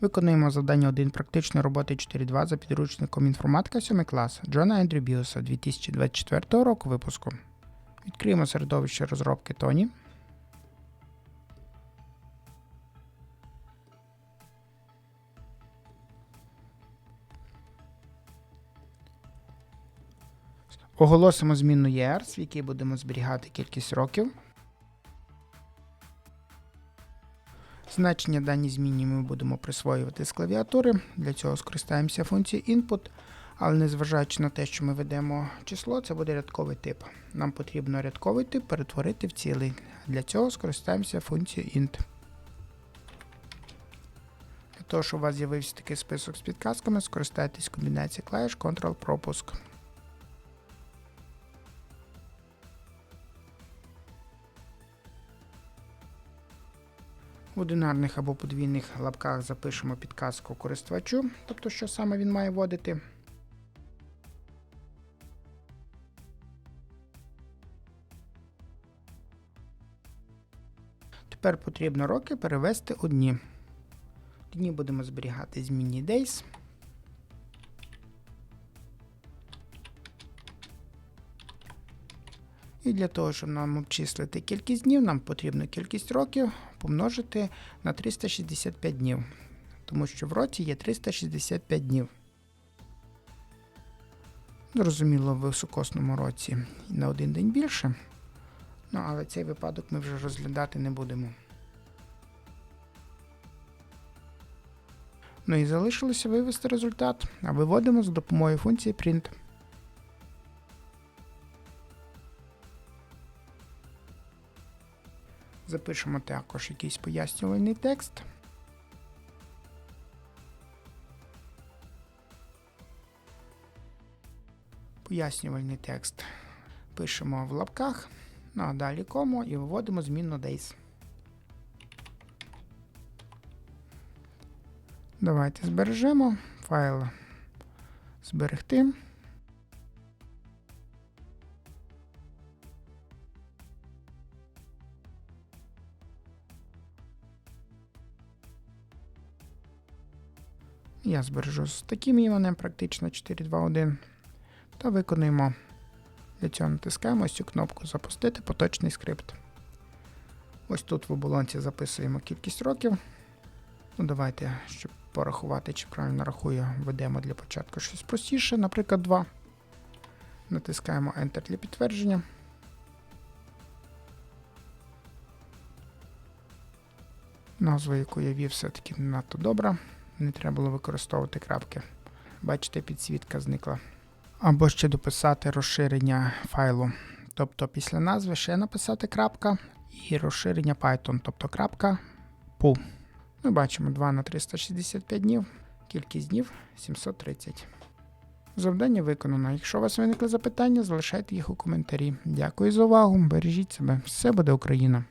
Виконуємо завдання 1 практичної роботи 4.2 за підручником інформатика 7 клас Джона Ендрю Біуса 2024 року випуску. Відкриємо середовище розробки Тоні. Оголосимо змінну ERS, в якій будемо зберігати кількість років. Значення даній зміні ми будемо присвоювати з клавіатури. Для цього скористаємося функцією input, але незважаючи на те, що ми ведемо число, це буде рядковий тип. Нам потрібно рядковий тип перетворити в цілий. Для цього скористаємося функцією int. Для того, щоб у вас з'явився такий список з підказками, скористайтесь комбінацією клавіш Ctrl-пропуск. В одинарних або подвійних лапках запишемо підказку користувачу, тобто що саме він має вводити. Тепер потрібно роки перевести у дні. Дні будемо зберігати змінні days. І для того, щоб нам обчислити кількість днів, нам потрібно кількість років помножити на 365 днів. Тому що в році є 365 днів. Зрозуміло, в високосному році на один день більше. Ну, але цей випадок ми вже розглядати не будемо. Ну і залишилося вивести результат, а виводимо за допомогою функції print. Запишемо також якийсь пояснювальний текст. Пояснювальний текст пишемо в лапках, ну а далі кому і виводимо змінну days. Давайте збережемо файл зберегти. Я збережу з таким іменем, практично 4.2.1. Та виконуємо. Для цього натискаємо ось цю кнопку Запустити поточний скрипт. Ось тут в оболонці записуємо кількість років. Ну, Давайте, щоб порахувати, чи правильно рахую, введемо для початку щось простіше, наприклад, 2. Натискаємо Enter для підтвердження. Назва, яку я вів, все-таки не надто добра. Не треба було використовувати крапки. Бачите, підсвітка зникла. Або ще дописати розширення файлу. Тобто після назви ще написати крапка і розширення Python, тобто крапка PU. Ми бачимо 2 на 365 днів, кількість днів 730. Завдання виконано. Якщо у вас виникли запитання, залишайте їх у коментарі. Дякую за увагу. Бережіть себе. Все буде Україна!